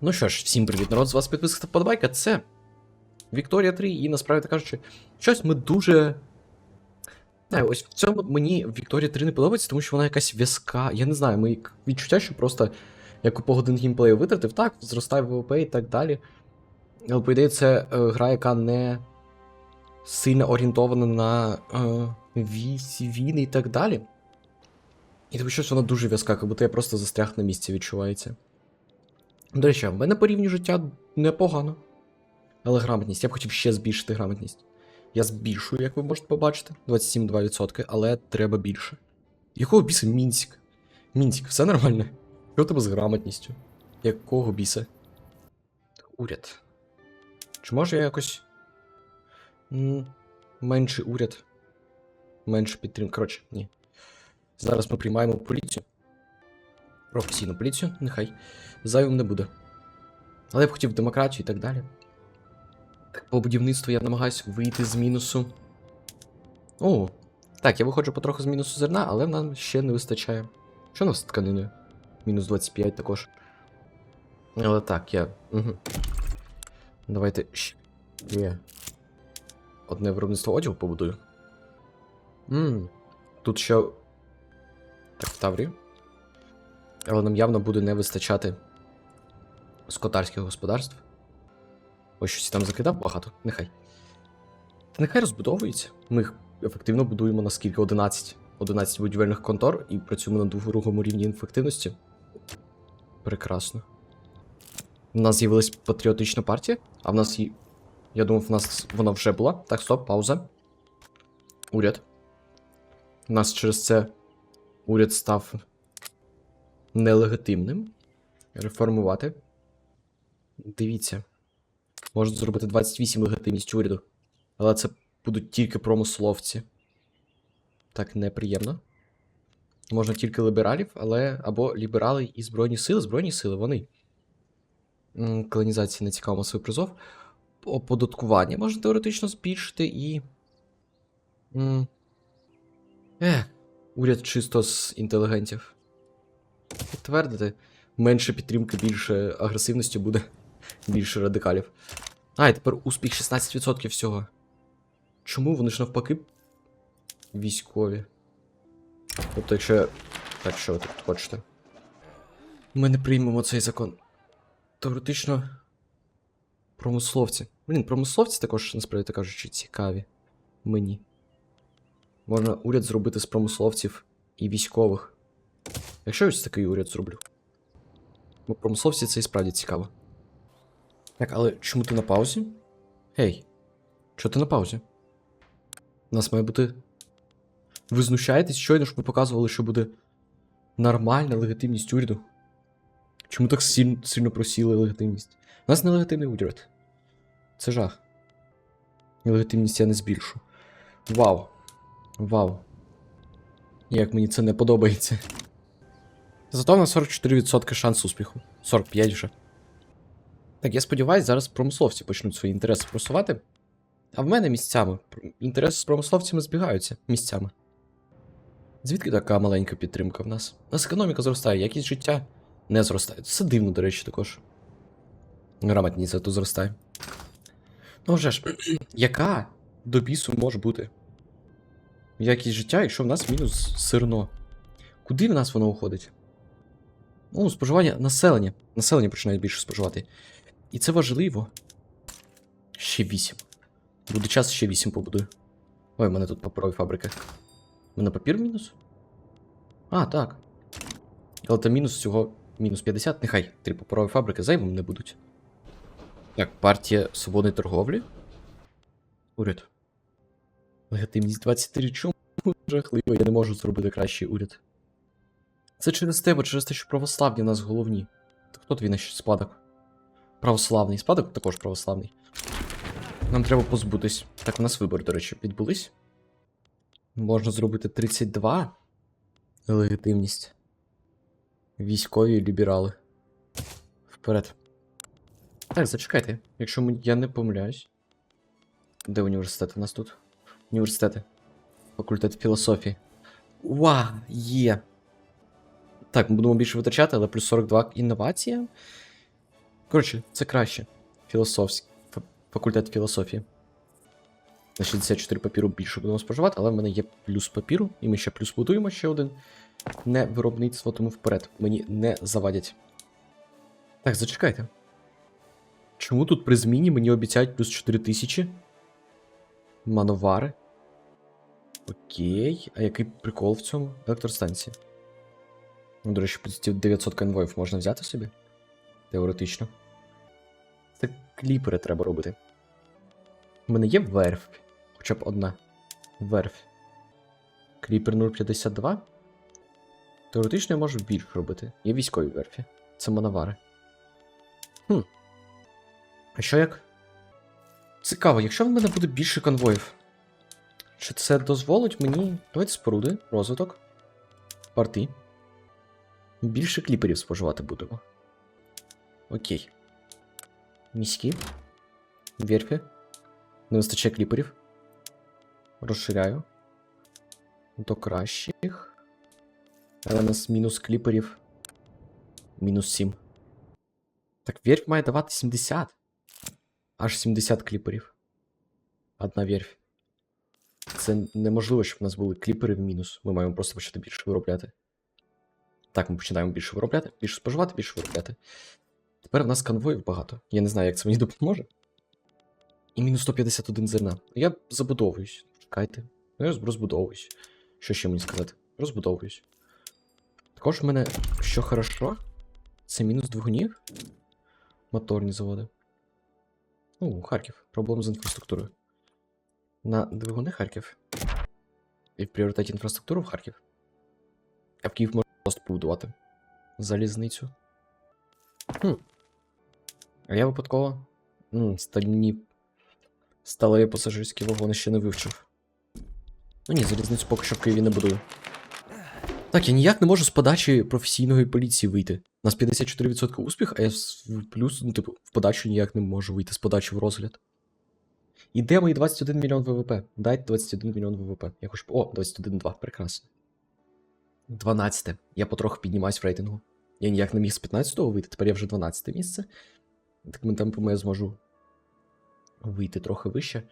Ну що ж, всім привіт, народ, з вас підписка та вподобайка. Це Вікторія 3, і насправді кажучи, щось ми дуже. Не, ось в цьому мені Вікторія 3 не подобається, тому що вона якась в'язка. Я не знаю, ми відчуття, що просто яку погодин геймплею витратив, так, зростає ВВП і так далі. Але по ідеї, це е, гра, яка не сильно орієнтована на е, військ, війни і так далі. І тому щось вона дуже в'язка, як будто я просто застряг на місці відчувається. До речі, в мене по рівню життя непогано. Але грамотність. Я б хотів ще збільшити грамотність. Я збільшую, як ви можете побачити, 27,2%, але треба більше. Якого біса Мінськ? Мінськ, все нормально? Що тебе з грамотністю? Якого біса? Уряд. Чи може я якось. Менший уряд. Менше підтримки. Коротше, ні. Зараз ми приймаємо поліцію. Професійну поліцію, нехай. Зайвим не буде. Але я б хотів демократію і так далі. Так, по будівництву я намагаюся вийти з мінусу. О, так, я виходжу потроху з мінусу зерна, але нам ще не вистачає. Що у нас з тканиною? Мінус 25 також. Але так, я. Угу. Давайте ще. Одне виробництво одягу побудую. Ммм. Тут ще. Так, в Таврі. Але нам явно буде не вистачати скотарських господарств. Ось щось там закидав багато, нехай. Та нехай розбудовується. Ми їх ефективно будуємо на скільки? 11. 11 будівельних контор і працюємо на другому рівні ефективності. Прекрасно. У нас з'явилась патріотична партія, а в нас є. Я думав, в нас вона вже була. Так, стоп, пауза. Уряд. У нас через це уряд став нелегітимним. Реформувати. Дивіться. Можуть зробити 28 легітимність уряду. Але це будуть тільки промисловці. Так неприємно. Можна тільки лібералів, але або ліберали і Збройні сили. Збройні сили, вони. Колонізації не цікаво масовий призов. Оподаткування можна теоретично збільшити і. Е, уряд чисто з інтелігентів. Підтвердити. Менше підтримки, більше агресивності буде, більше радикалів. А, і тепер успіх 16% всього. Чому вони ж навпаки військові? Тобто, якщо. Так, що ви тут хочете? Ми не приймемо цей закон. Теоретично. Промисловці. Блін, промисловці також, насправді кажучи, цікаві. Мені. Можна уряд зробити з промисловців і військових. Якщо ось такий уряд зроблю. Бо промисловці це і справді цікаво. Так, але чому ти на паузі? Гей, чого ти на паузі? У нас має бути. Ви знущаєтесь щойно ж ми показували, що буде нормальна легітимність уряду. Чому так сильно, сильно просіли легітимність? У нас не легітимний уряд. Це жах. І легітимність я не збільшу. Вау. Вау. Як мені це не подобається. Зато на 44% шанс успіху. 45 вже. Так, я сподіваюся, зараз промисловці почнуть свої інтереси просувати. А в мене місцями. Інтереси з промисловцями збігаються місцями. Звідки така маленька підтримка в нас? У нас економіка зростає, якість життя не зростає. Це дивно, до речі, також. Грамотність зато зростає. Ну вже ж, яка до бісу може бути? Якість життя, якщо в нас мінус сирно. Куди в нас воно уходить? Ну, споживання населення. Населення починає більше споживати. І це важливо. Ще 8. Буде час, ще 8 побудую. Ой, в мене тут паперові фабрики. У мене папір мінус? А, так. Але там мінус всього мінус 50, нехай три паперові фабрики зайвим не будуть. Так, партія свободної торговлі. Уряд. Легітимність 23. Чому жахливо? Я не можу зробити кращий уряд. Це через тебе, через те, що православні в нас головні. Так хто твій наш спадок? Православний. Спадок також православний. Нам треба позбутись. Так, у нас вибори, до речі, відбулись. Можна зробити 32. Легітимність. Військові ліберали. Вперед. Так, зачекайте. Якщо ми- я не помиляюсь. Де університети у нас тут? Університети. Факультет філософії. Уа, є. Так, ми будемо більше витрачати, але плюс 42 інновація. Коротше, це краще. Філософський. Факультет філософії. На 64 папіру більше будемо споживати, але в мене є плюс папіру, і ми ще плюс будуємо ще один. Не виробництво, тому вперед. Мені не завадять. Так, зачекайте. Чому тут при зміні мені обіцяють плюс 4000? Мановари. Окей. А який прикол в цьому? Електростанції. Ну, до речі, 900 конвоїв можна взяти собі? Теоретично. Це кліпери треба робити. У мене є верф. Хоча б одна. Верф. Кліпер 052. Теоретично я можу більше робити. Є військові верфі. Це мановари. Хм. А що як? Цікаво, якщо в мене буде більше конвоїв. Чи це дозволить мені. Давайте споруди, розвиток. Парти. Більше кліперів споживати будемо. Окей. Міські. Верфі. Не вистачає кліперів. Розширяю. До кращих. Але у нас мінус кліперів. Мінус 7. Так, верфь має давати 70. Аж 70 кліперів. Одна верфь. Це неможливо, щоб у нас були кліпери в мінус. Ми маємо просто почати більше виробляти. Так, ми починаємо більше виробляти, більше споживати, більше виробляти. Тепер в нас конвоїв багато. Я не знаю, як це мені допоможе. І мінус 151 зерна. Я забудовуюсь. Чекайте. Я розбудовуюсь. Що ще мені сказати? Розбудовуюсь. Також в мене, що хорошо, це мінус двигунів. Моторні заводи. Ну, Харків. Проблем з інфраструктурою. На двигуни Харків. І в пріоритеті інфраструктуру в Харків. А в Київ можна просто побудувати. Залізницю. Хм. А я випадково. Ну, стальні. Сталеві пасажирські вагони ще не вивчив. Ну ні, залізницю поки що в Києві не будую. Так, я ніяк не можу з подачі професійної поліції вийти. У нас 54% успіх, а я плюс, ну, типу, в подачу ніяк не можу вийти з подачі в розгляд. І де мої 21 мільйон ВВП? Дайте 21 мільйон ВВП. Я хочу. О, 21,2, прекрасно. 12. Я потроху піднімаюсь в рейтингу. Я ніяк не міг з 15-го вийти, тепер я вже 12 місце. Такими темпами я зможу вийти трохи вище.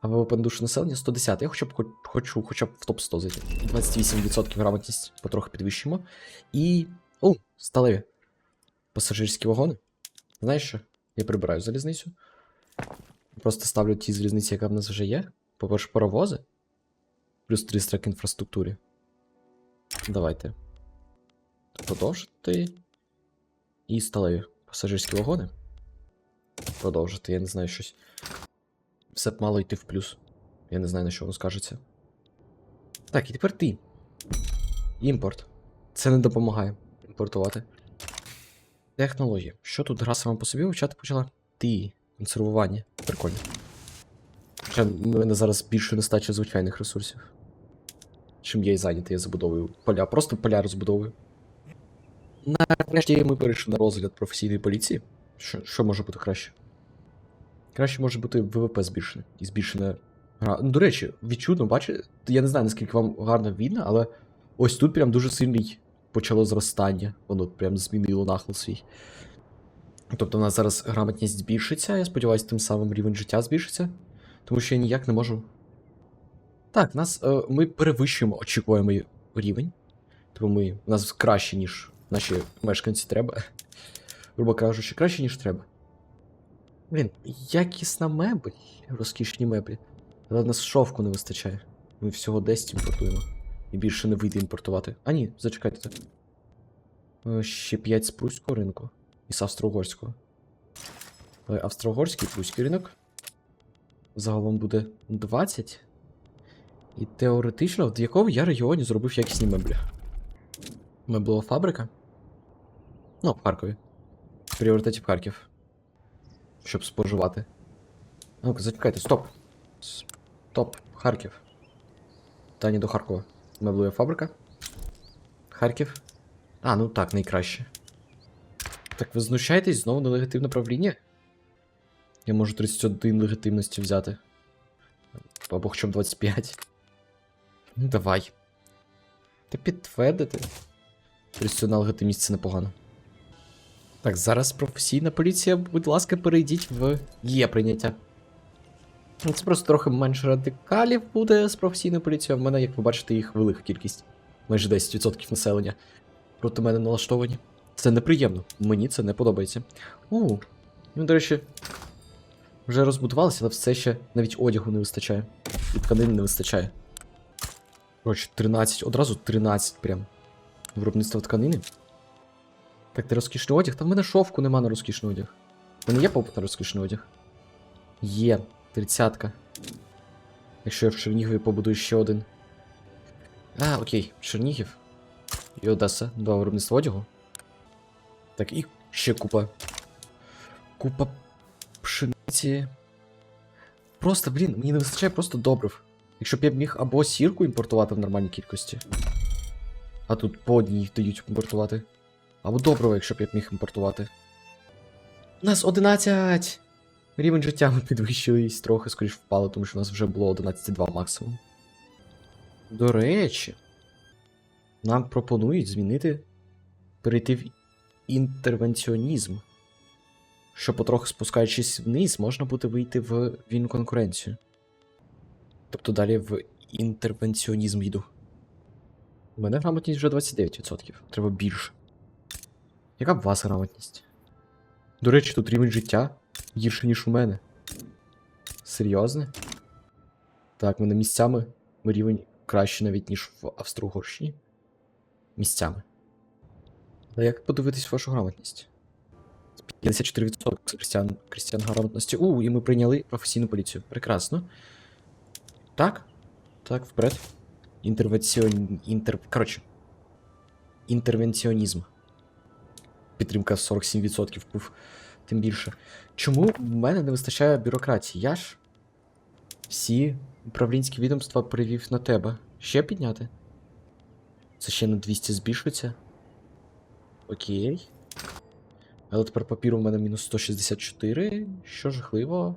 А ВВП на душу населення 110. Я хоча б хочу хоча б в топ 100 зайти. 28% грамотність потроху підвищимо. І. О, сталеві. Пасажирські вагони. Знаєш що? Я прибираю залізницю. Просто ставлю ті залізниці, яка в нас вже є. По-перше, паровози. Плюс 300 к інфраструктурі. Давайте. Продовжити. І сталеві пасажирські вагони. Продовжити, я не знаю щось. Все б мало йти в плюс. Я не знаю, на що воно скажеться. Так, і тепер ти. Імпорт. Це не допомагає імпортувати. Технології. Що тут гра сама по собі вивчати почала? Ти. Консервування. Прикольно. Хоча в мене зараз більше нестача звичайних ресурсів. Чим я і зайнятий, я забудовую поля. Просто поля розбудовую. Нарешті ми перейшли на розгляд професійної поліції. Що, що може бути краще? Краще може бути ВВП збільшене і збільшена гра. Ну, до речі, відчутно, бачите, я не знаю, наскільки вам гарно видно, але ось тут прям дуже сильний почало зростання. Воно прям змінило нахил свій. Тобто у нас зараз грамотність збільшиться, я сподіваюся, тим самим рівень життя збільшиться. Тому що я ніяк не можу. Так, нас, е, ми перевищуємо очікуємий рівень. Тому ми, у нас краще, ніж наші мешканці треба. Грубо кажучи, краще, ніж треба. Блін, якісна мебель, розкішні меблі. Але в нас шовку не вистачає. Ми всього 10 імпортуємо. І більше не вийде імпортувати. А ні, зачекайте. Е, Ще 5 з пруського ринку. І з австро-угорського. Е, Австро-угорський пруський ринок. Загалом буде 20. І теоретично, в якому я регіоні зробив якісні меблі. Меблова фабрика. Ну, в Харкові. В пріоритеті в Харків. Щоб споживати. Ну-ка, зачекайте, стоп. Стоп, Харків. Тані до Харкова. Меблова фабрика. Харків. А, ну так, найкраще. Так ви знущаєтесь знову нелегітимне правління? Я можу 31 легітимності взяти. Або хоча б 25. Ну, давай. Та підтвердити. 31 легітимність це непогано. Так, зараз професійна поліція, будь ласка, перейдіть в є прийняття. Ну, Це просто трохи менше радикалів буде з професійною поліцією. В мене, як ви бачите, їх велика кількість. Майже 10% населення проти мене налаштовані. Це неприємно. Мені це не подобається. У, ну, до речі, вже розбудувалися, але все ще навіть одягу не вистачає. І тканин не вистачає. Коротше, 13, одразу 13 прям. Виробництво тканини. Так, ти розкішний одяг? Та в мене шовку нема на розкішний одяг. В мене є попит на розкішний одяг? Є, тридцятка. Якщо я в Чернігові побудую ще один. А, окей, Чернігів. І Одеса. Два виробництва одягу. Так, і ще купа. Купа пшениці. Просто, блін, мені не вистачає просто добрив. Якщо б я міг або сірку імпортувати в нормальній кількості. А тут по одній дають імпортувати. Або доброго, якщо б я міг імпортувати. У нас 11! Рівень життя ми підвищились трохи, скоріш впали, тому що у нас вже було 11,2 максимум. До речі, нам пропонують змінити, перейти в інтервенціонізм. Що потроху спускаючись вниз, можна буде вийти в вільну конкуренцію. Тобто далі в інтервенціонізм йду. У мене грамотність вже 29%. Треба більше. Яка б вас грамотність? До речі, тут рівень життя гірше, ніж у мене. Серйозно? Так, мене місцями ми рівень краще навіть, ніж в Австро-Угорщині. Місцями. А як подивитись вашу грамотність? 54% крістян, крістян грамотності. У, і ми прийняли професійну поліцію. Прекрасно. Так. Так, вперед. Інтервенціон... Інтер... Коротше. Інтервенціонізм. Підтримка 47% був. Тим більше. Чому в мене не вистачає бюрократії? Я ж всі управлінські відомства перевів на тебе. Ще підняти? Це ще на 200 збільшується. Окей. Але тепер папіру в мене мінус 164, що жахливо.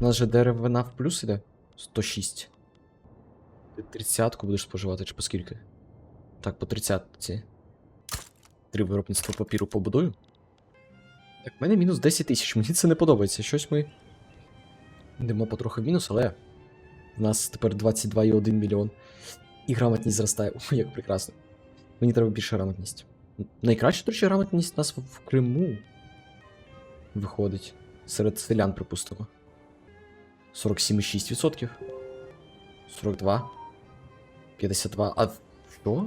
У нас же деревина в плюс іде? 106. Ти 30 будеш споживати, чи по скільки? Так, по 30. Три виробництва папіру побудую. Так, в мене мінус 10 тисяч, мені це не подобається. Щось ми. Йдемо потрохи в мінус, але. В нас тепер 22,1 мільйон. І грамотність зростає. Ой, як прекрасно. Мені треба більше грамотність. Найкраща, до речі, грамотність у нас в Криму виходить. Серед селян, припустимо. 47,6%. 42. 52. А що?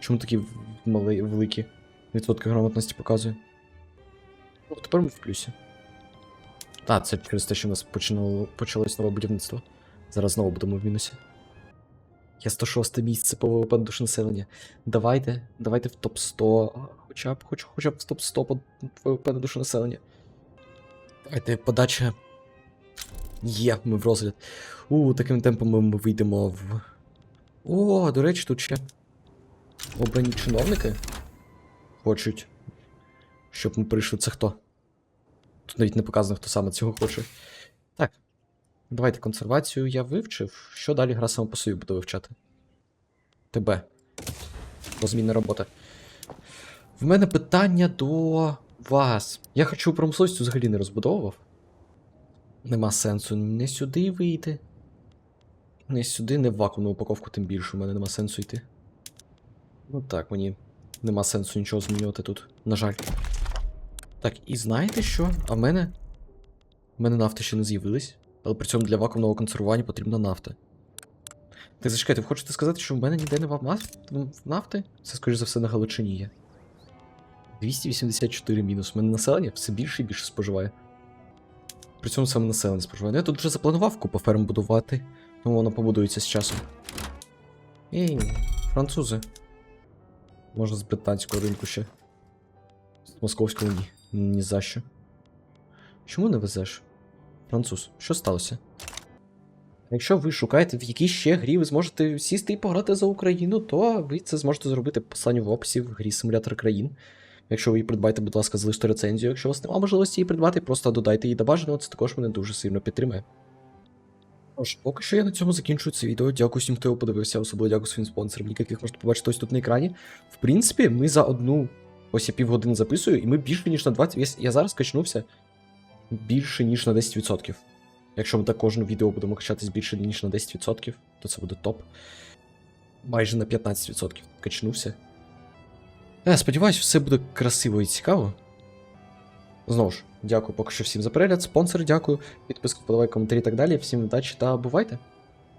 Чому такі мали, великі відсотки грамотності показує? Ну, тепер ми в плюсі. А, це через те, що у нас починало, почалось нове будівництво. Зараз знову будемо в мінусі. Я 106 місце по ВВП на населення. Давайте, давайте в топ 100. Хоча б, хоч, хоча б в топ 100 по ВВП на душу населення. Давайте подача. Є, ми в розгляд. У, таким темпом ми, вийдемо в. О, до речі, тут ще обрані чиновники хочуть, щоб ми прийшли. Це хто? Тут навіть не показано, хто саме цього хоче. Так. Давайте консервацію я вивчив. Що далі гра сама по собі буде вивчати? Тебе. Позмінна робота. В мене питання до вас. Я хочу промисловість взагалі не розбудовував. Нема сенсу не сюди вийти. Не сюди, не в вакуумну упаковку, тим більше. У мене нема сенсу йти. Ну так, мені нема сенсу нічого змінювати тут, на жаль. Так, і знаєте що? А в мене. В мене нафти ще не з'явились, але при цьому для вакуумного консервування потрібна нафта. Так зачекайте, ви хочете сказати, що в мене ніде нема нафти? Це, скоріш за все, на Галичині є. 284 мінус. У мене населення все більше і більше споживає. При цьому саме населення споживає. Ну, я тут вже запланував купу ферм будувати, тому воно побудується з часом. Ей, французи. Можна з британського ринку ще. З московського ні. Ні за що. Чому не везеш? Француз, що сталося? Якщо ви шукаєте, в якій ще грі ви зможете сісти і пограти за Україну, то ви це зможете зробити по посиланню в описі в грі Симулятор країн. Якщо ви її придбаєте, будь ласка, залиште рецензію. Якщо у вас немає можливості її придбати, просто додайте її до бажаного, це також мене дуже сильно підтримує. Тож, поки що я на цьому закінчую це відео. Дякую всім, хто його подивився, особливо дякую своїм спонсорам, яких можете побачити ось тут на екрані. В принципі, ми за одну Ось я півгодини записую, і ми більше, ніж на 20. Я, я зараз качнувся більше, ніж на 10%. Якщо ми так кожне відео будемо качатись більше, ніж на 10%, то це буде топ. Майже на 15% качнувся. Я сподіваюсь, все буде красиво і цікаво. Знову ж, дякую поки що всім за перегляд, спонсори, дякую, підписку, подавай коментарі і так далі. Всім удачі та бувайте!